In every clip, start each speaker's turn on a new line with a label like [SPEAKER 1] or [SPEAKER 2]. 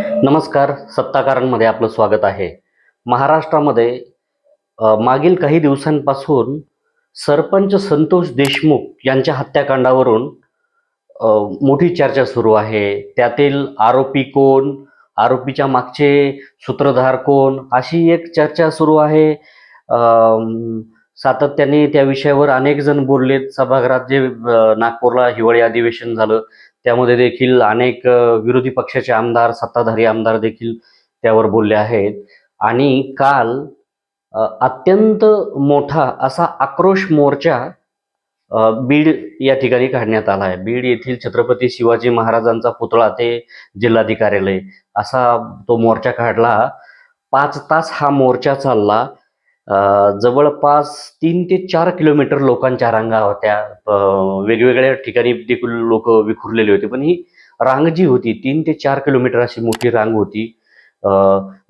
[SPEAKER 1] नमस्कार सत्ताकारांमध्ये आपलं स्वागत आहे. महाराष्ट्रामध्ये मागील काही दिवसांपासून सरपंच संतोष देशमुख यांच्या हत्याकांडावरून मोठी चर्चा सुरू आहे. त्यातील आरोपी कोण आरोपीच्या मागचे सूत्रधार कोण अशी एक चर्चा सुरू आहे. सातत्याने त्या विषयावर अनेक जण बोललेत. सभागृहात जे नागपूरला हिवाळी अधिवेशन झालं त्यामध्ये देखील अनेक विरोधी पक्षाचे आमदार सत्ताधारी आमदार देखील त्यावर बोलले आहेत. आणि काल अत्यंत मोठा असा आक्रोश मोर्चा बीड या ठिकाणी काढण्यात आला आहे. बीड येथील छत्रपती शिवाजी महाराजांचा पुतळा ते जिल्हाधिकार्यालय असा तो मोर्चा काढला. पाच तास हा मोर्चा चालला. जवळपास तीन ते चार किलोमीटर लोकांच्या रांगा होत्या. वेगवेगळ्या ठिकाणी देखील लोक विखुरलेले होते. पण ही रांग जी होती तीन ते चार किलोमीटर अशी मोठी रांग होती.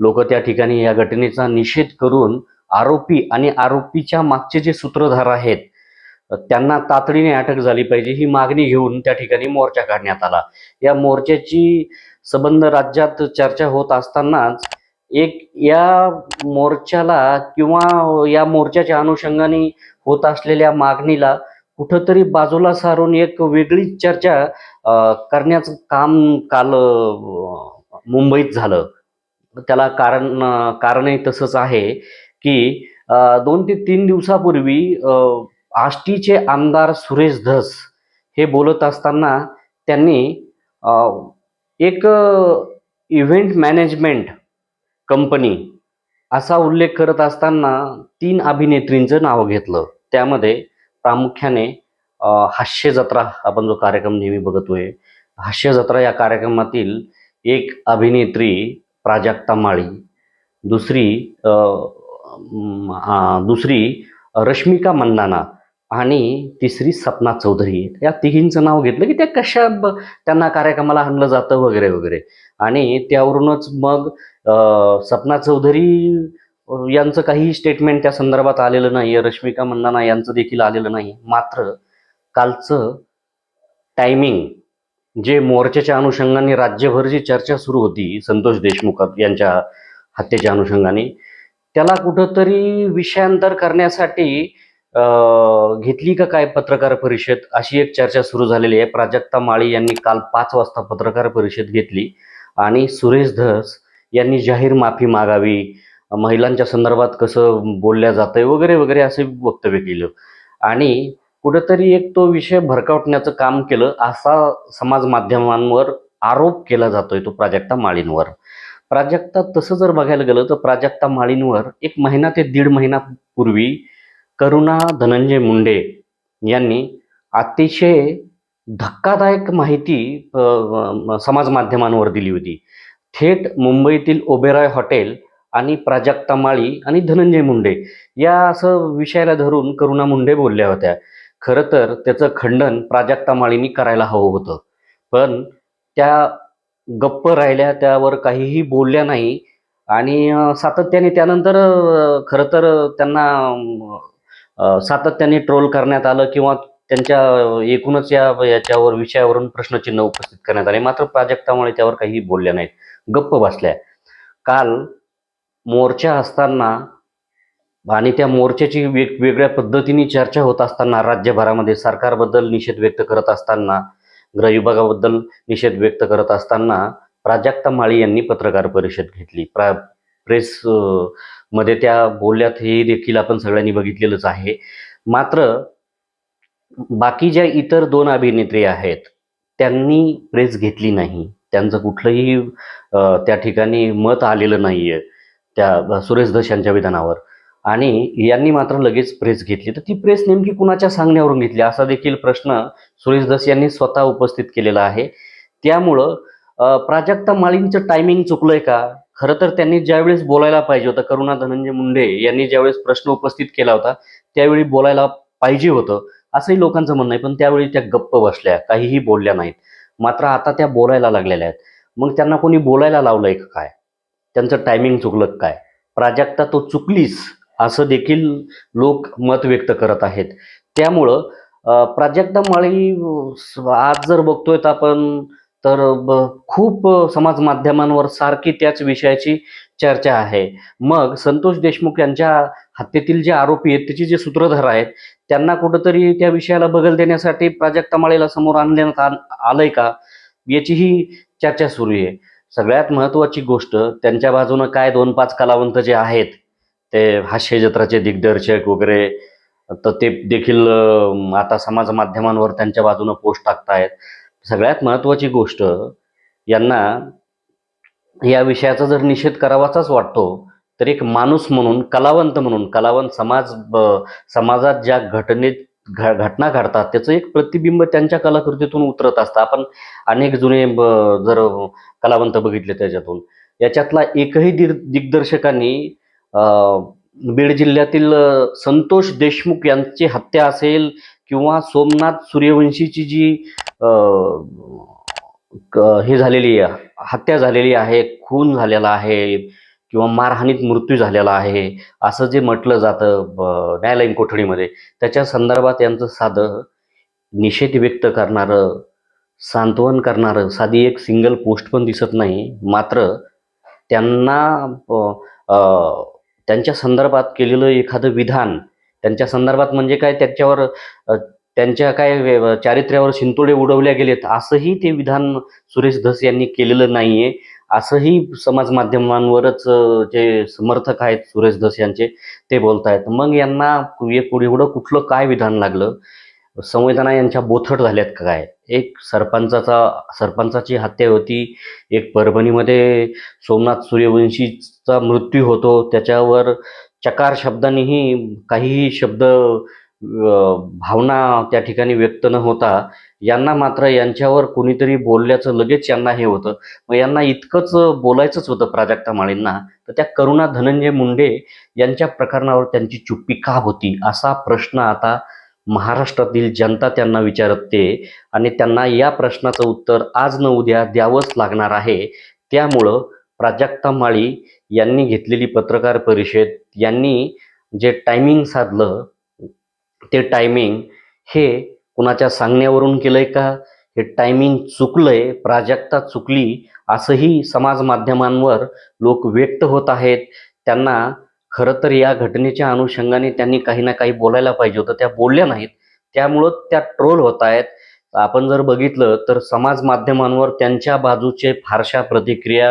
[SPEAKER 1] लोक त्या ठिकाणी या घटनेचा निषेध करून आरोपी आणि आरोपीच्या मागचे जे सूत्रधार आहेत त्यांना तातडीने अटक झाली पाहिजे ही मागणी घेऊन त्या ठिकाणी मोर्चा काढण्यात आला. या मोर्चाची संबंध राज्यात चर्चा होत असतानाच एक या मोर्चाला किंवा या मोर्चाच्या अनुषंगाने होत असलेल्या मागणीला कुठंतरी बाजूला सारून एक वेगळीच चर्चा करण्याचं काम काल मुंबईत झालं. त्याला कारण कारणही तसंच आहे की दोन ते तीन दिवसापूर्वी आष्टीचे आमदार सुरेश धस हे बोलत असताना त्यांनी एक इव्हेंट मॅनेजमेंट कंपनी. असा उल्लेख करत असताना तीन अभिनेत्रींचं नाव घेतलं. त्यामध्ये प्रामुख्याने हास्य जत्रा आपण जो कार्यक्रम नेहमी बघतोय हास्य जत्रा या कार्यक्रमातील एक अभिनेत्री प्राजक्ता माळी दुसरी आ, दुसरी रश्मिका मंदाना आणि तिसरी सपना चौधरी. या तिघींचं नाव घेतलं की त्या कशा त्यांना कार्यक्रमाला आणलं जातं वगैरे वगैरे. आणि त्यावरूनच मग सपना चौधरी यांचं काही स्टेटमेंट त्या संदर्भात आलेलं नाही आहे रश्मिका मंदाना यांचं देखील आलेलं नाही मात्र कालचं टायमिंग जे मोर्चाच्या अनुषंगाने राज्यभर जी चर्चा सुरू होती संतोष देशमुख यांच्या हत्येच्या अनुषंगाने त्याला कुठंतरी विषयांतर करण्यासाठी घेतली का काय पत्रकार परिषद? अशी एक चर्चा सुरू झालेली आहे. प्राजक्ता माळी यांनी काल पाच वाजता पत्रकार परिषद घेतली आणि सुरेश धस यांनी जाहीर माफी मागावी. महिलांच्या संदर्भात कसं बोलल्या जातंय वगैरे वगैरे असे वक्तव्य केलं. आणि कुठंतरी एक तो विषय भरकावटण्याचं काम केलं असा समाज माध्यमांवर आरोप केला जातोय तो प्राजक्ता माळींवर. प्राजक्ता तसं जर बघायला गेलं तर प्राजक्ता माळींवर एक महिना ते दीड महिना पूर्वी करुणा धनंजय मुंडे यांनी अतिशय धक्कादायक माहिती समाज माध्यमांवर दिली होती. थेट मुंबईतील ओबेरॉय हॉटेल आणि प्राजक्ता माळी आणि धनंजय मुंडे या असं विषयाला धरून करुणा मुंडे बोलल्या होत्या. खरं तर त्याचं खंडन प्राजक्ता माळींनी करायला हवं होतं. पण त्या गप्प राहिल्या त्यावर काहीही बोलल्या नाही आणि सातत्याने त्यानंतर खरं तर त्यांना सातत्याने ट्रोल करण्यात आलं किंवा त्यांच्या एकूणच या याच्यावर विषयावरून प्रश्नचिन्ह उपस्थित करण्यात आले. मात्र प्राजक्तामुळे त्यावर काहीही बोलल्या नाहीत. गप्प बसल्या. काल मोर्चा असताना आणि त्या मोर्चाची वेगवेगळ्या पद्धतीने चर्चा होत असताना राज्यभरामध्ये सरकारबद्दल निषेध व्यक्त करत असताना गृहविभागाबद्दल निषेध व्यक्त करत असताना प्राजक्ता माळी यांनी पत्रकार परिषद घेतली. प्रा प्रेस मध्ये त्या बोलल्यात हे देखील आपण सगळ्यांनी बघितलेलंच आहे. मात्र बाकी ज्या इतर दोन अभिनेत्री आहेत त्यांनी प्रेस घेतली नाही. त्यांचं कुठलंही त्या ठिकाणी मत आलेलं नाही आहे त्या सुरेश धस यांच्या विधानावर. आणि यांनी मात्र लगेच प्रेस घेतली. तर ती प्रेस नेमकी कुणाच्या सांगण्यावरून घेतली? असा देखील प्रश्न सुरेश धस यांनी स्वतः उपस्थित केलेला आहे. त्यामुळं प्राजक्ता माळींचं टायमिंग चुकलंय का? खरं तर त्यांनी ज्यावेळेस बोलायला पाहिजे होतं करुणा धनंजय मुंडे यांनी ज्यावेळेस प्रश्न उपस्थित केला होता त्यावेळी बोलायला पाहिजे होतं असंही लोकांचं म्हणणं आहे. पण त्यावेळी त्या गप्प बसल्या काहीही बोलल्या नाहीत. मात्र आता त्या बोलायला लागलेल्या आहेत. मग त्यांना कोणी बोलायला लावलंय का काय? त्यांचं टायमिंग चुकलं काय? प्राजक्ता तो चुकलीस असं देखील लोक मत व्यक्त करत आहेत. त्यामुळं प्राजक्ता माळी आज जर बघतोय तर आपण तर खूप समाज माध्यमांवर सारखी त्याच विषयाची चर्चा आहे. मग संतोष देशमुख यांच्या हत्येतील जे आरोपी आहेत त्याचे जे सूत्रधार आहेत त्यांना कुठंतरी त्या विषयाला बगल देण्यासाठी प्राजक्ता माळेला समोर आणण्यात आलंय का? याचीही चर्चा सुरू आहे. सगळ्यात महत्त्वाची गोष्ट त्यांच्या बाजूनं काय दोन पाच कलावंत जे आहेत ते हास्य जत्राचे दिग्दर्शक वगैरे तर ते देखील आता समाज माध्यमांवर त्यांच्या बाजूनं पोस्ट टाकतायत. सगळ्यात महत्त्वाची गोष्ट यांना या विषयाचा जर निषेध करावाचाच वाटतो तर एक माणूस म्हणून कलावंत म्हणून कलावंत समाज ब- समाजात ज्या घटनेत घ- घटना घडतात त्याचं एक प्रतिबिंब त्यांच्या कलाकृतीतून उतरत असतं. आपण अनेक जुने ब- जर कलावंत बघितले त्याच्यातून याच्यातला एकही दिर दिग्दर्शकांनी बीड जिल्ह्यातील संतोष देशमुख यांची हत्या असेल किंवा सोमनाथ सूर्यवंशीची जी हे झालेली आहे, हत्या झालेली आहे खून झालेला आहे किंवा मारहाणीत मृत्यू झालेला आहे असं जे म्हटलं जातं ब- न्यायालयीन कोठडीमध्ये त्याच्या संदर्भात यांचं साधं निषेध व्यक्त करणारं सांत्वन करणारं साधी एक सिंगल पोस्ट पण दिसत नाही. मात्र त्यांना त्यांच्या संदर्भात केलेलं एखादं विधान त्यांच्या संदर्भात म्हणजे काय? त्याच्यावर त्यांच्या काय चारित्र्यावर शिंतोडे उडवल्या गेलेत असंही ते विधान सुरेश धस यांनी केलेलं नाहीये. असंही समाज माध्यमांवरच जे समर्थक आहेत सुरेश धस यांचे ते बोलतायत. मग यांना पुढे एवढं कुठलं काय विधान लागलं? संवेदना यांच्या बोथट झाल्यात काय? एक सरपंचाचा सरपंचाची हत्या होती. एक परभणीमध्ये सोमनाथ सूर्यवंशीचा मृत्यू होतो. त्याच्यावर चकार शब्दांनीही काहीही शब्द भावना त्या ठिकाणी व्यक्त न होता यांना मात्र यांच्यावर कोणीतरी बोलल्याचं लगेच यांना हे होतं. मग यांना इतकंच बोलायचंच होतं प्राजक्ता माळींना तर त्या करुणा धनंजय मुंडे यांच्या प्रकरणावर त्यांची चुप्पी का होती? असा प्रश्न आता महाराष्ट्रातील जनता त्यांना विचारते आणि त्यांना या प्रश्नाचं उत्तर आज न उद्या द्यावंच लागणार आहे. त्यामुळं प्राजक्ता माळी यांनी घेतलेली पत्रकार परिषद यांनी जे टायमिंग साधलं ते टायमिंग हे कुणाच्या सांगण्यावरून केलंय का? हे टायमिंग चुकलंय प्राजक्ता चुकली असंही समाज माध्यमांवर लोक व्यक्त होत आहेत. त्यांना खरं तर या घटनेच्या अनुषंगाने त्यांनी काही ना काही बोलायला पाहिजे होतं. त्या बोलल्या नाहीत. त्यामुळं त्या ट्रोल होत आहेत. आपण जर बघितलं तर समाज माध्यमांवर त्यांच्या बाजूचे फारशा प्रतिक्रिया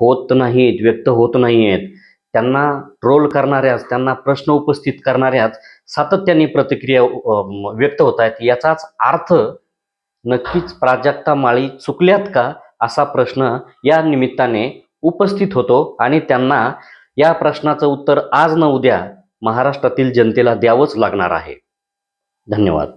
[SPEAKER 1] होत नाहीत व्यक्त होत नाही आहेत त्यांना ट्रोल करणाऱ्याच त्यांना प्रश्न उपस्थित करणाऱ्याच सातत्याने प्रतिक्रिया व्यक्त होत आहेत. याचाच अर्थ नक्कीच प्राजक्ता माळी चुकल्यात का असा प्रश्न या निमित्ताने उपस्थित होतो आणि त्यांना या प्रश्नाचं उत्तर आज न उद्या महाराष्ट्रातील जनतेला द्यावंच लागणार आहे. धन्यवाद.